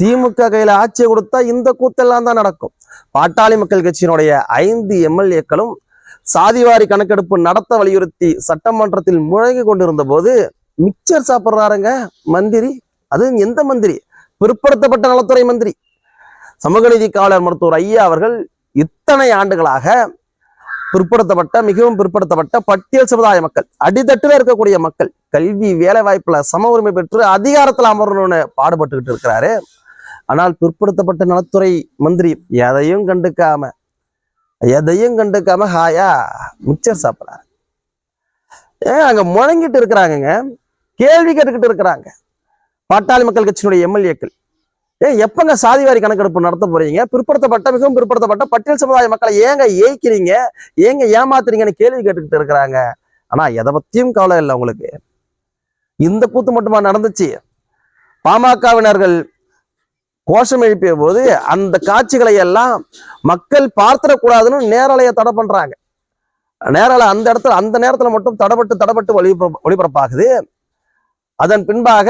திமுக கையில ஆட்சியை கொடுத்தா இந்த கூத்தெல்லாம் தான் நடக்கும். பாட்டாளி மக்கள் கட்சியினுடைய ஐந்து எம்எல்ஏக்களும் சாதிவாரி கணக்கெடுப்பு நடத்த வலியுறுத்தி சட்டமன்றத்தில் முழங்கி கொண்டிருந்த போது மிக்சர் சாப்பிட்றாருங்க மந்திரி. அது எந்த மந்திரி? பிற்படுத்தப்பட்ட நலத்துறை மந்திரி. சமூக நீதி காவலர் மருத்துவர் ஐயா அவர்கள் இத்தனை ஆண்டுகளாக பிற்படுத்தப்பட்ட மிகவும் பிற்படுத்தப்பட்ட பட்டியல் சமுதாய மக்கள் அடித்தட்டுல இருக்கக்கூடிய மக்கள் கல்வி வேலை வாய்ப்புல சம உரிமை பெற்று அதிகாரத்துல அமரணும்னு பாடுபட்டுக்கிட்டு இருக்கிறாரு. ஆனால் பிற்படுத்தப்பட்ட நலத்துறை மந்திரி எதையும் கண்டுக்காம எதையும் கண்டுக்காம ஹாயா மிக்சர் சாப்பிட்றாரு. ஏன் அங்க முழங்கிட்டு இருக்கிறாங்கங்க. கேள்வி கேட்டுக்கிட்டு இருக்கிறாங்க. பாட்டாளி மக்கள் கட்சியினுடைய எம்எல்ஏக்கள். ஏன் எப்பங்க சாதிவாரி கணக்கெடுப்பு நடத்த போறீங்க? பிற்படுத்தப்பட்ட மிகவும் பிற்படுத்தப்பட்ட பட்டியல் சமுதாய மக்களை ஏங்க ஏய்க்கிறீங்க? ஏங்க ஏமாத்துறீங்கன்னு கேள்வி கேட்டுக்கிட்டு இருக்கிறாங்க. ஆனா எதை பத்தியும் கவலை இல்லை உங்களுக்கு. இந்த கூத்து மட்டுமா நடந்துச்சு? பாமகவினர்கள் கோஷம் எழுப்பிய போது அந்த காட்சிகளை எல்லாம் மக்கள் பார்த்துடக்கூடாதுன்னு நேரலையை தடை பண்றாங்க. நேரலை அந்த இடத்துல அந்த நேரத்துல மட்டும் தடப்பட்டு தடப்பட்டு ஒளிபர ஒளிபரப்பாகுது. அதன் பின்பாக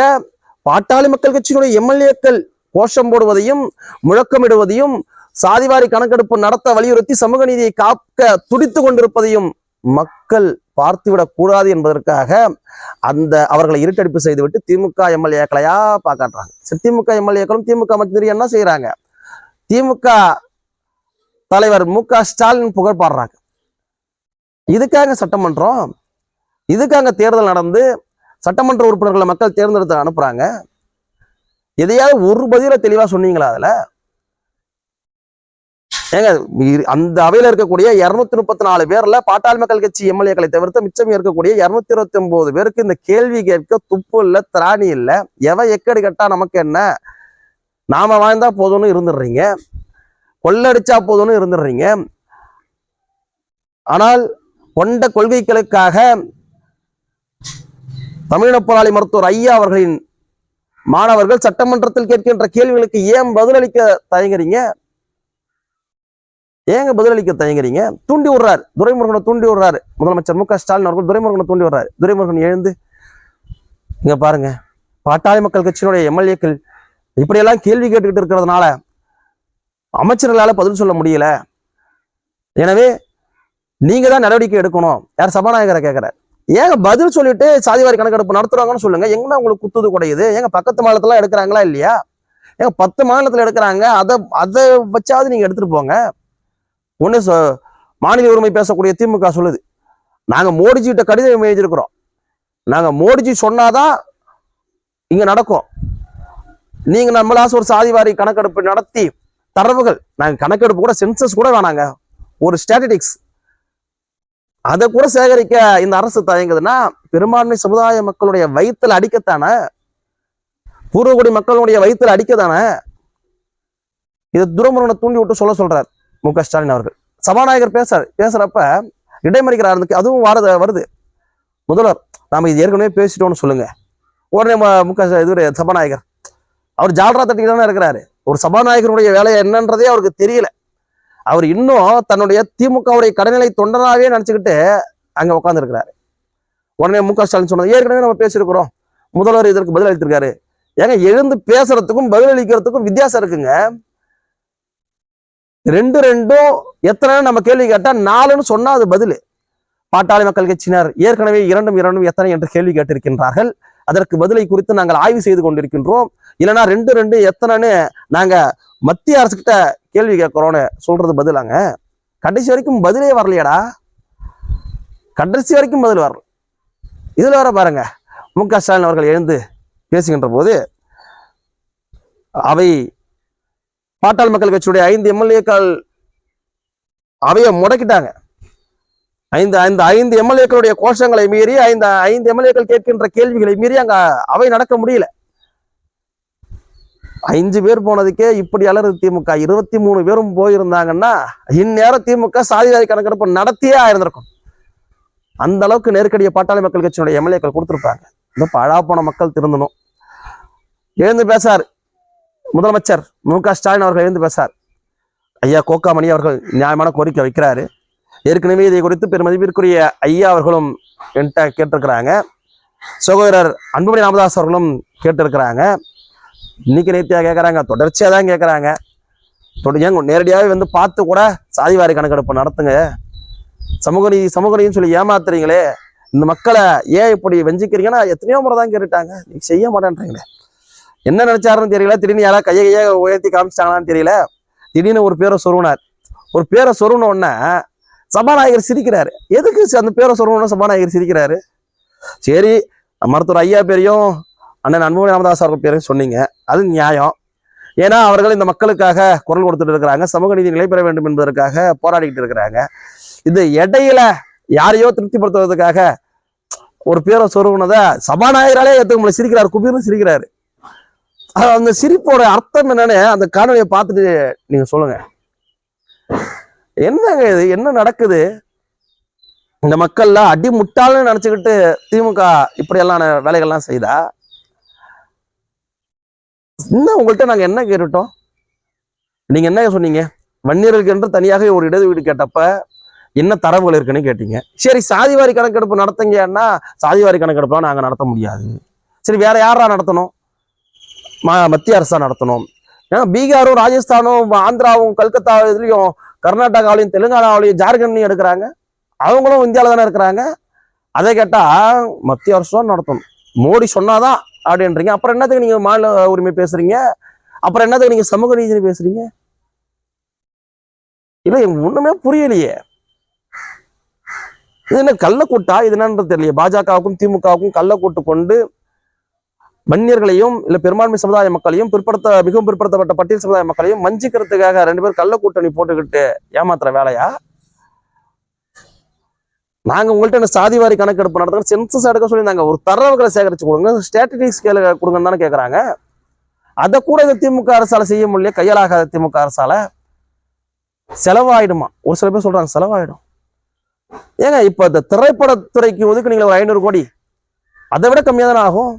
பாட்டாளி மக்கள் கட்சியினுடைய எம்எல்ஏக்கள் கோஷம் போடுவதையும் முழக்கமிடுவதையும் சாதிவாரி கணக்கெடுப்பு நடத்த வலியுறுத்தி சமூக நீதியை காக்க துடித்து கொண்டிருப்பதையும் மக்கள் பார்த்துவிடக் கூடாது என்பதற்காக அந்த அவர்களை இருட்டடிப்பு செய்துவிட்டு திமுக எம்எல்ஏக்களையா பாக்காட்டுறாங்க. சரி திமுக எம்எல்ஏக்களும் திமுக மந்திரி என்ன செய்யறாங்க திமுக தலைவர் மு க ஸ்டாலின் புகழ் பாடுறாங்க. இதுக்காக சட்டமன்றம் இதுக்காக தேர்தல் நடந்து சட்டமன்ற உறுப்பினர்களை மக்கள் தேர்ந்தெடுத்து அனுப்புறாங்க. எதையாவது ஒரு பதில தெளிவா சொன்னீங்களா அதுல? ஏங்க அந்த அவையில் இருக்கக்கூடிய இருநூத்தி முப்பத்தி நாலு பேர்ல பாட்டாளி மக்கள் கட்சி எம்எல்ஏக்களை தவிர்த்து மிச்சம் இருக்கக்கூடிய இரநூத்தி இருபத்தி ஒன்பது பேருக்கு இந்த கேள்வி கேட்க துப்பு இல்ல திராணி இல்ல எவ எக்கடி கட்டா நமக்கு என்ன? நாம வாழ்ந்தா போதும்னு இருந்துடுறீங்க. கொள்ளடிச்சா போதும்னு இருந்துடுறீங்க. ஆனால் கொண்ட கொள்கைகளுக்காக தமிழின போராளி மருத்துவர் ஐயா அவர்களின் மாணவர்கள் சட்டமன்றத்தில் கேட்கின்ற கேள்விகளுக்கு ஏன் பதிலளிக்க தயங்குறீங்க? ஏங்க பதிலளிக்க தயங்குறீங்க? தூண்டி விடுறாரு. துரைமுருகனை தூண்டி விடுறாரு. முதலமைச்சர் மு க ஸ்டாலின் அவர்கள் துரைமுருகனை தூண்டி விடுறாரு. துரைமுருகன் எழுந்து இங்க பாருங்க பாட்டாளி மக்கள் கட்சியினுடைய எம்எல்ஏக்கள் இப்படியெல்லாம் கேள்வி கேட்டுக்கிட்டு இருக்கிறதுனால அமைச்சர்களால் பதில் சொல்ல முடியல. எனவே நீங்க தான் நடவடிக்கை எடுக்கணும். யார் சபாநாயகரை கேட்கிறார் ஏங்க பதில் சொல்லிட்டு சாதிவாரி கணக்கெடுப்பு நடத்துறாங்கன்னு சொல்லுங்க. எங்கன்னா உங்களுக்கு குத்துது குடையுது? எங்க பக்கத்து மாநிலத்துல எடுக்கிறாங்களா இல்லையா? ஏங்க பத்து மாநிலத்துல எடுக்கிறாங்க. அதை அதை வச்சாவது நீங்க எடுத்துட்டு போங்க. ஒன்று மாநில உரிமை பேசக்கூடிய திமுக சொல்லுது. நாங்கள் மோடிஜிட்ட கடிதம் எழுதியிருக்கிறோம். நாங்கள் மோடிஜி சொன்னாதான் இங்கே நடக்கும். நீங்கள் நம்மளாச ஒரு சாதிவாரி கணக்கெடுப்பு நடத்தி தரவுகள் நாங்கள் கணக்கெடுப்பு கூட சென்சஸ் கூட வேணாங்க. ஒரு ஸ்டாட்டிடிக்ஸ் அதை கூட சேகரிக்க இந்த அரசு தயங்குதுன்னா பெரும்பான்மை சமுதாய மக்களுடைய வயிற்றில் அடிக்கத்தானே? பூர்வகுடி மக்களுடைய வயிற்றில் அடிக்கத்தானே? இதை துரமுருகனை தூண்டி விட்டு சொல்ல சொல்றார். மு க ஸ்டாலின் அவர்கள். சபாநாயகர் பேசுறாரு பேசுறப்ப இடைமறிக்கிறார் அதுக்கு அதுவும் வரது வருது. முதல்வர் நாம இது ஏற்கனவே பேசிட்டோம்னு சொல்லுங்க. உடனே மு க சபாநாயகர். அவர் ஜால்ரா தட்டிட்டு தானே இருக்கிறாரு. ஒரு சபாநாயகருடைய வேலை என்னன்றதே அவருக்கு தெரியல. அவர் இன்னும் தன்னுடைய திமுகவுடைய கடைநிலை தொண்டனாவே நினைச்சுக்கிட்டு அங்க உட்காந்துருக்கிறாரு உடனே மு க ஸ்டாலின் சொன்னது ஏற்கனவே நம்ம பேசியிருக்கிறோம். முதல்வர் இதற்கு பதிலளித்திருக்காரு. ஏங்க எழுந்து பேசுறதுக்கும் பதிலளிக்கிறதுக்கும் வித்தியாசம் இருக்குங்க. ரெண்டு ரெண்டும் எத்தனை நம்ம கேள்வி கேட்டால் நாலுன்னு சொன்னால் அது பதில். பாட்டாளி மக்கள் கட்சியினர் ஏற்கனவே இரண்டும் இரண்டும் எத்தனை என்று கேள்வி கேட்டிருக்கின்றார்கள். அதற்கு பதிலை குறித்து நாங்கள் ஆய்வு செய்து கொண்டிருக்கின்றோம். இல்லைன்னா ரெண்டு ரெண்டு எத்தனைன்னு நாங்கள் மத்திய அரசுக்கிட்ட கேள்வி கேட்குறோன்னு சொல்றது பதிலாங்க. கடைசி வரைக்கும் பதிலே வரலையடா. கடைசி வரைக்கும் பதில் வரல. இதில் வர பாருங்க. மு க ஸ்டாலின் அவர்கள் எழுந்து பேசுகின்ற போது அவை பாட்டாள் மக்கள் கட்சியுடைய ஐந்து எம்எல்ஏக்கள் அவைய முடக்கிட்டாங்க. ஐந்து ஐந்து ஐந்து எம்எல்ஏக்களுடைய கோஷங்களை மீறி ஐந்து ஐந்து எம்எல்ஏக்கள் கேட்கின்ற கேள்விகளை மீறி அங்க அவை நடக்க முடியல. ஐந்து பேர் போனதுக்கே இப்படி அலறுது திமுக. இருபத்தி மூணு பேரும் போயிருந்தாங்கன்னா இந்நேரம் திமுக சாதிவாரி கணக்கெடுப்பு நடத்தியே ஆயிருந்திருக்கும். அந்த அளவுக்கு நெருக்கடியை பாட்டாளி மக்கள் கட்சியினுடைய எம்எல்ஏக்கள் கொடுத்துருப்பாங்க. இந்த பழா போன மக்கள் திருந்தணும். எழுந்து பேசாரு. முதலமைச்சர் மு க ஸ்டாலின் அவர்கள் எழுந்து பேசார். ஐயா கோக்காமணி அவர்கள் நியாயமான கோரிக்கை வைக்கிறாரு. ஏற்கனவே இதை குறித்து பெருமதிப்பிற்குரிய ஐயா அவர்களும் என்கிட்ட கேட்டிருக்கிறாங்க. சகோதரர் அன்புமணி ராமதாஸ் அவர்களும் கேட்டிருக்கிறாங்க. இன்னைக்கு நேர்த்தியாக கேட்குறாங்க தொடர்ச்சியாக தான் கேட்குறாங்க தொட நேரடியாகவே வந்து பார்த்து கூட சாதிவாரி கணக்கெடுப்பு நடத்துங்க. சமூக நீதி சமூக நீதினு சொல்லி ஏமாத்துறீங்களே. இந்த மக்களை ஏன் இப்படி வெஞ்சிக்கிறீங்கன்னா எத்தனையோ முறை தான் கேட்டுட்டாங்க. நீங்கள் செய்ய மாட்டேன்றீங்களே. என்ன நினைச்சாருன்னு தெரியல. திடீர்னு யாரா கையை கையை உயர்த்தி காமிச்சிட்டாங்களான்னு தெரியல. திடீர்னு ஒரு பேரை சொருவினார் ஒரு பேரை சொருவின உடனே சபாநாயகர் சிரிக்கிறாரு. எதுக்கு அந்த பேரை சொருவன சபாநாயகர் சிரிக்கிறாரு? சரி மருத்துவர் ஐயா பேரையும் அண்ணன் அன்புமணி ராமதாஸ் அவர்கள் பேரையும் சொன்னீங்க. அது நியாயம். ஏன்னா அவர்கள் இந்த மக்களுக்காக குரல் கொடுத்துட்டு இருக்கிறாங்க. சமூக நீதி நிலை பெற வேண்டும் என்பதற்காக போராடிக்கிட்டு இருக்கிறாங்க. இந்த இடையில யாரையோ திருப்திப்படுத்துவதற்காக ஒரு பேரை சொருகுனதை சபாநாயகராலே ஏற்றுக்க முடியல. சிரிக்கிறார். குபீர்னு சிரிக்கிறாரு. அந்த சிரிப்போட அர்த்தம் என்னன்னு அந்த காணொலியை பார்த்துட்டு நீங்க சொல்லுங்க. என்னங்க இது? என்ன நடக்குது? இந்த மக்கள்லாம் அடி முட்டாள்னு நினைச்சுக்கிட்டு திமுக இப்படியெல்லாம் வேலைகள்லாம் செய்தா? இன்னும் உங்கள்கிட்ட நாங்க என்ன கேட்டுட்டோம்? நீங்க என்ன சொன்னீங்க? வன்னியர்களுக்கு என்று தனியாக ஒரு இடஒதுக்கீடு கேட்டப்ப என்ன தரவுகள் இருக்குன்னு கேட்டீங்க. சரி சாதிவாரி கணக்கெடுப்பு நடத்துங்கன்னா சாதிவாரி கணக்கெடுப்புலாம் நாங்க நடத்த முடியாது. சரி வேற யாரா நடத்தணும்? மத்திய அரசா நடத்தணும். ஏன்னா பீகாரும் ராஜஸ்தானும் ஆந்திராவும் கல்கத்தா இதுலேயும் கர்நாடகாவிலையும் தெலுங்கானாவிலையும் ஜார்க்கண்ட்லையும் எடுக்கிறாங்க. அவங்களும் இந்தியாவில் தானே இருக்கிறாங்க. அதை கேட்டால் மத்திய அரசு தான் நடத்தணும். மோடி சொன்னாதான் அப்படின்றீங்க. அப்புறம் என்னத்துக்கு நீங்கள் மாநில உரிமை பேசுகிறீங்க அப்புறம் என்னத்துக்கு நீங்கள் சமூக நீதி பேசுகிறீங்க இல்லை ஒன்றுமே புரியலையே. இது என்ன கள்ளக்கூட்டா? இது என்னன்றது தெரியலையே. பாஜகவுக்கும் திமுகவுக்கும் கள்ளக்கூட்டு கொண்டு மன்னியர்களையும் இல்ல பெரும்பான்மை சமுதாய மக்களையும் பிற்படுத்த மிகவும் பிற்படுத்தப்பட்ட பட்டியல் சமுதாய மக்களையும் மஞ்சிக்கிறதுக்காக ரெண்டு பேரும் கள்ள கூட்டணி போட்டுக்கிட்டு ஏமாத்துற வேலையா? நாங்க உங்கள்ட்ட என்ன சாதிவாரி கணக்கெடுப்பு நடத்துங்க சென்சஸ் எடுக்க சொல்லி நாங்க ஒரு தரவுகளை சேகரிச்சு கொடுங்க. ஸ்டாட்டிஸ்டிக்ஸ் கொடுங்கன்னு தானே கேட்குறாங்க அதை கூட இந்த திமுக அரசால செய்ய முடியல. கையாலாகாத திமுக அரசால. செலவாயிடுமா? ஒரு சில பேர் சொல்றாங்க செலவாயிடும். ஏங்க இப்ப இந்த திரைப்படத்துறைக்கு ஒதுக்குனீங்களா ஒரு ஐநூறு கோடி. அதை விட கம்மியா தானே ஆகும்?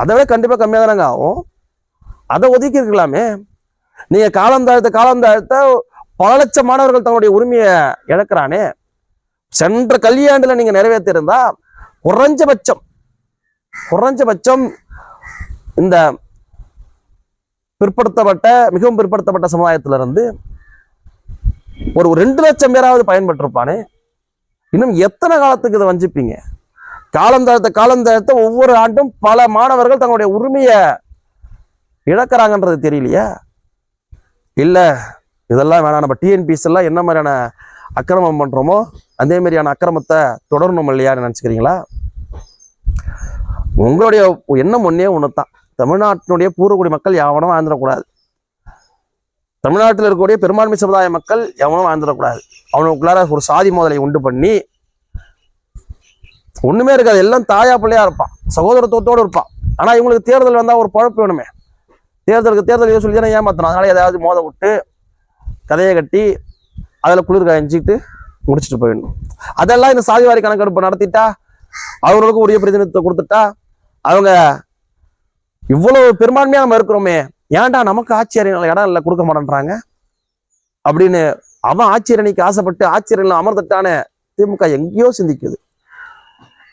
அதை விட கண்டிப்பாக கம்மியாக தானங்க ஆகும். அதை ஒதுக்கி இருக்கலாமே. நீங்கள் காலம் தாழ்த்த காலம் தாழ்த்த பல லட்சம் மாணவர்கள் தங்களுடைய உரிமையை இழக்கிறானே. சென்ற கல்வியாண்டில் நீங்கள் நிறைவேற்றிருந்தா குறைஞ்சபட்சம் குறைஞ்சபட்சம் இந்த பிற்படுத்தப்பட்ட மிகவும் பிற்படுத்தப்பட்ட சமுதாயத்திலிருந்து ஒரு ஒரு ரெண்டு லட்சம் பேராவது பயன்பட்டிருப்பானே இன்னும் எத்தனை காலத்துக்கு இதை வஞ்சிப்பீங்க? காலம் தாழ்த்த காலம் தாழ்த்த ஒவ்வொரு ஆண்டும் பல மாணவர்கள் தங்களுடைய உரிமையை இழக்கிறாங்கன்றது தெரியலையா? இல்லை இதெல்லாம் வேணாம். நம்ம டிஎன்பிஎஸ் எல்லாம் என்ன மாதிரியான அக்கிரமம் பண்ணுறோமோ அதே மாதிரியான அக்கிரமத்தை தொடரணும் இல்லையான்னு நினச்சிக்கிறீங்களா? உங்களுடைய எண்ணம் ஒன்றே ஒன்று தான் தமிழ்நாட்டினுடைய பூர்வகுடி மக்கள் எவனும் வாழ்ந்துடக்கூடாது. தமிழ்நாட்டில் இருக்கக்கூடிய பெரும்பான்மை சமுதாய மக்கள் எவனும் வாழ்ந்துடக்கூடாது. அவனுக்குள்ளார ஒரு சாதி மோதலை உண்டு பண்ணி ஒன்றுமே இருக்காது. எல்லாம் தாயா பிள்ளையா இருப்பான். சகோதரத்துவத்தோடு இருப்பான். ஆனால் இவங்களுக்கு தேர்தல் வந்தால் ஒரு பழப்பு வேணுமே. தேர்தலுக்கு தேர்தல் இதை சொல்லி தானே ஏமாத்தணும். அதனால் ஏதாவது மோத விட்டு கதையை கட்டி அதில் குளிர் காய்ச்சிட்டு முடிச்சுட்டு போயிடணும். அதெல்லாம் இந்த சாதிவாரி கணக்கெடுப்பு நடத்திட்டா அவர்களுக்கு உரிய பிரதிநிதித்துவம் கொடுத்துட்டா அவங்க இவ்வளவு பெரும்பான்மையாக நம்ம இருக்கிறோமே. ஏன்டா நமக்கு ஆட்சியர்கள் இடம் இல்லை கொடுக்க மாட்டேன்றாங்க? அப்படின்னு அவன் ஆட்சியரணிக்கு ஆசைப்பட்டு ஆட்சியர்கள் அமர்ந்துட்டான திமுக எங்கேயோ சிந்திக்குது.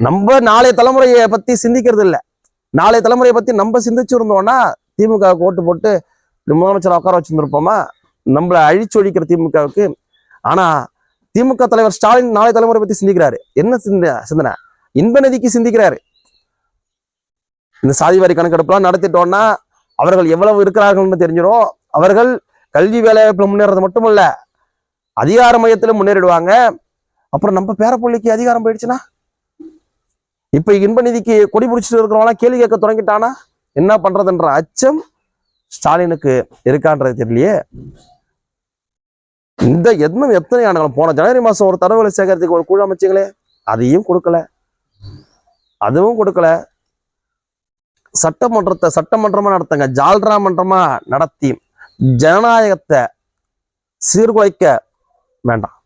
நம்ம நாளைய தலைமுறையை பத்தி சிந்திக்கிறது இல்ல நாளைய தலைமுறையை பத்தி நம்ம சிந்திச்சிருந்தோம்னா திமுக ஓட்டு போட்டு முதலமைச்சர் உட்கார வச்சிருந்திருப்போமா? நம்மளை அழிச்சொழிக்கிற திமுகவுக்கு. ஆனா திமுக தலைவர் ஸ்டாலின் நாளை தலைமுறை பத்தி சிந்திக்கிறாரு. என்ன சிந்த சிந்தனை? இன்ப நிதிக்கு சிந்திக்கிறாரு. இந்த சாதிவாரி கணக்கெடுப்புலாம் நடத்திட்டோம்னா அவர்கள் எவ்வளவு இருக்கிறார்கள்னு தெரிஞ்சிடும். அவர்கள் கல்வி வேலைவாய்ப்புல முன்னேறது மட்டுமல்ல அதிகார மையத்தில் முன்னேறிடுவாங்க. அப்புறம் நம்ம பேரப்பள்ளிக்கு அதிகாரம் போயிடுச்சுன்னா? இப்ப இன்ப நிதிக்கு கொடி பிடிச்சிட்டு இருக்கிறவங்களாம் கேள்வி கேட்க தொடங்கிட்டானா? என்ன பண்றதுன்ற அச்சம் ஸ்டாலினுக்கு இருக்கான்றது தெரியலையே. இந்த எத்தனை எத்தனை ஆண்டுகளும் போன ஜனவரி மாசம் ஒரு தரவுகளை சேகரித்துக்கு ஒரு குழு அமைச்சிங்களே அதையும் கொடுக்கல. அதுவும் கொடுக்கல. சட்டமன்றத்தை சட்டமன்றமா நடத்துங்க ஜால்ரா மன்றமா நடத்தி ஜனநாயகத்தை சீர்குலைக்க வேண்டாம்.